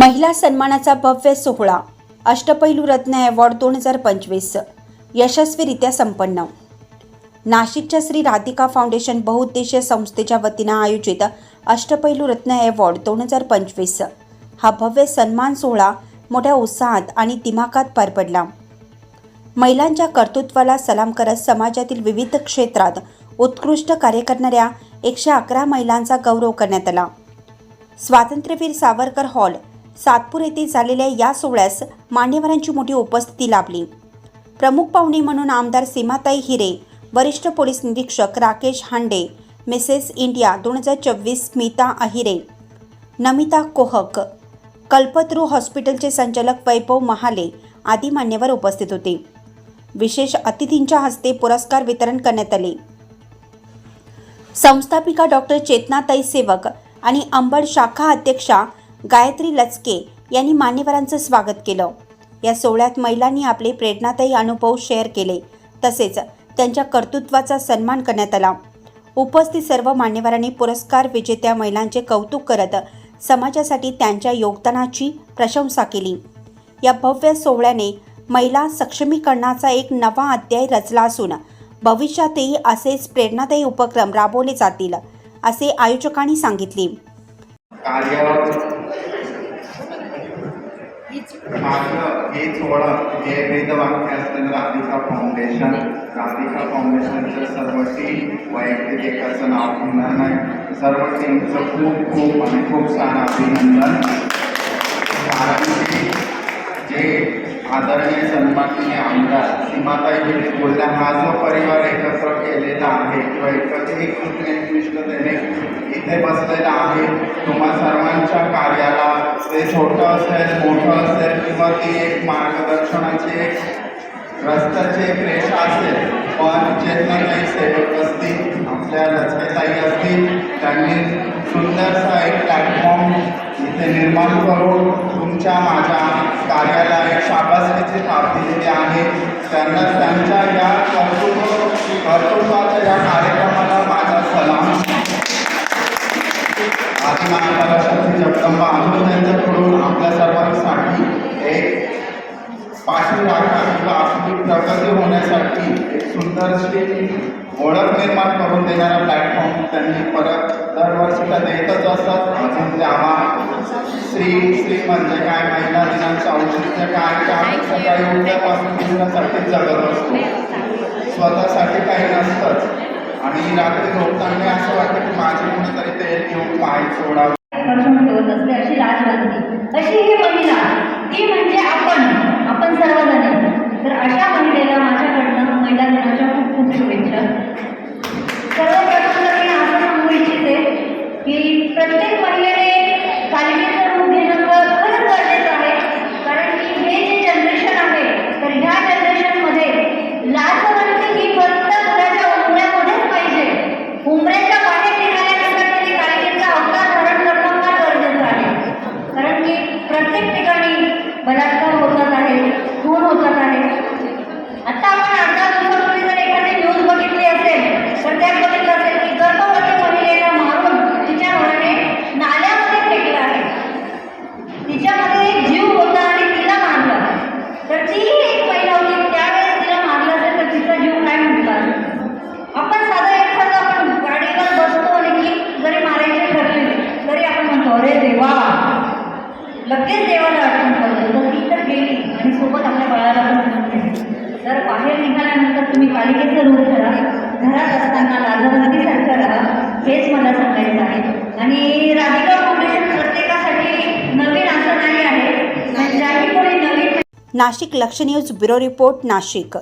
महिला सन्मानाचा भव्य सोहळा अष्टपैलू रत्न अवॉर्ड दोन हजार पंचवीस यशस्वीरित्या संपन्न. नाशिकच्या श्री राधिका फाउंडेशन बहुउद्देशीय संस्थेच्या वतीनं आयोजित अष्टपैलू रत्न अवॉर्ड दोन हजार पंचवीस हा भव्य सन्मान सोहळा मोठ्या उत्साहात आणि दिमाखात पार पडला महिलांच्या कर्तृत्वाला सलाम करत समाजातील विविध क्षेत्रात उत्कृष्ट कार्य करणाऱ्या एकशे अकरा महिलांचा गौरव करण्यात आला. स्वातंत्र्यवीर सावरकर हॉल सातपूर येथे झालेल्या या सोहळ्यास मान्यवरांची मोठी उपस्थिती लाभली. प्रमुख पाहुणे म्हणून आमदार सीमाताई हिरे वरिष्ठ पोलीस निरीक्षक राकेश हांडे मिसेस इंडिया दोन हजार चोवीस स्मिता अहिरे नमिता कोहक कल्पत्रू हॉस्पिटलचे संचालक वैभव महाले आदी मान्यवर उपस्थित होते. विशेष अतिथींच्या हस्ते पुरस्कार वितरण करण्यात आले. संस्थापिका डॉक्टर चेतनाताई सेवक आणि अंबड शाखा अध्यक्षा गायत्री लचके यांनी मान्यवरांचं स्वागत केलं. या सोहळ्यात महिलांनी आपले प्रेरणादायी अनुभव शेअर केले. तसेच त्यांच्या कर्तृत्वाचा सन्मान करण्यात आला. उपस्थित सर्व मान्यवरांनी पुरस्कार विजेत्या महिलांचे कौतुक करत समाजासाठी त्यांच्या योगदानाची प्रशंसा केली. या भव्य सोहळ्याने महिला सक्षमीकरणाचा एक नवा अध्याय रचला असून भविष्यातही असेच प्रेरणादायी उपक्रम राबवले जातील असे आयोजकांनी सांगितले. माझं हेच ओळख हे वेदवाक्य असलेलं राधिका फाउंडेशन राधिका फाउंडेशनचं सर्व टीम वैयक्तिक एकाचं नाव घेणार नाही. सर्व टीमचं खूप खूप आणि खूप सारं अभिनंदन. जे आदरणीय सन्माननीय आमदार सीमाताई भिडे बोलल्या हा जो परिवार एकत्र केलेला आहे किंवा एकत्र एक त्याने इथे बसलेला आहे तुम्हा सर्वांच्या कार्याला ते छोटं असेल मोठं असेल किंवा ती एक मार्गदर्शनाची एक रस्त्याची एक रेषा असेल पण चेतनाताई सेवक असतील आपल्या लचकेताई असतील त्यांनी सुंदरसा एक प्लॅटफॉर्म इथे निर्माण करून तुमच्या माझ्या कार्याला एक शाबासकीची थाप दिलेली आहे. त्यांना त्यांच्या या कर्तृत्व कर्तृत्वाच्या या कार्यक्रमाला शक्ती जगदंबा अजून त्यांच्याकडून आपल्या सर्वांसाठी एक पाठीराखा किंवा आपली प्रगती होण्यासाठी एक सुंदरशी ओळख निर्माण करून देणारा प्लॅटफॉर्म त्यांनी परत दरवर्षीला देतच असतात. अजून ते आम्हा श्री श्री म्हणजे काय? महिला दिनांचं काय? आपण सकाळी उठल्यापासून दिवसासाठी जगत असतो. स्वतःसाठी काही नसतंच आणि रात्री झोपताना असं वाटतं की माझे कुणीतरी तेल घेऊन पाय सोडावं ठेवत असते अशी राजवंती अशी ही महिला ती म्हणजे आपण. आपण सर्वजण. तर अशा बलात्कार होतात आहे? खून होतात आहे? आता आपण अर्धा दिवसापूर्वी जर एखादी न्यूज बघितली असेल तर त्यात बघितलं असेल की गर्भवती महिलेला मारून तिच्या मुलाने नाल्यामध्ये फेकलं आहे. तिच्यामध्ये जीव होता आणि तिला मारलं तर ती एक महिला होती त्यावेळेस तिला मारलं असेल तर तिचा जीव काय म्हटला आपण साधं एखादं आपण गाडीवर बसतो आणि की जरी मारायची ठरली तरी आपण म्हणतो अरे देवा लगेच देवाला केली आणि सोबत आपल्या बाळाला पण घेऊन गेली तर बाहेर निघाल्यानंतर तुम्ही पालिकेचं रूप धरा घरात असताना लाजर लाजवंतीसारखं राहा हेच मला सांगायचं आहे. आणि राधिका फाउंडेशन प्रत्येकासाठी नवीन असं नाही आहे ज्याही कोणी नवीन नाशिक लक्ष न्यूज ब्युरो रिपोर्ट नाशिक.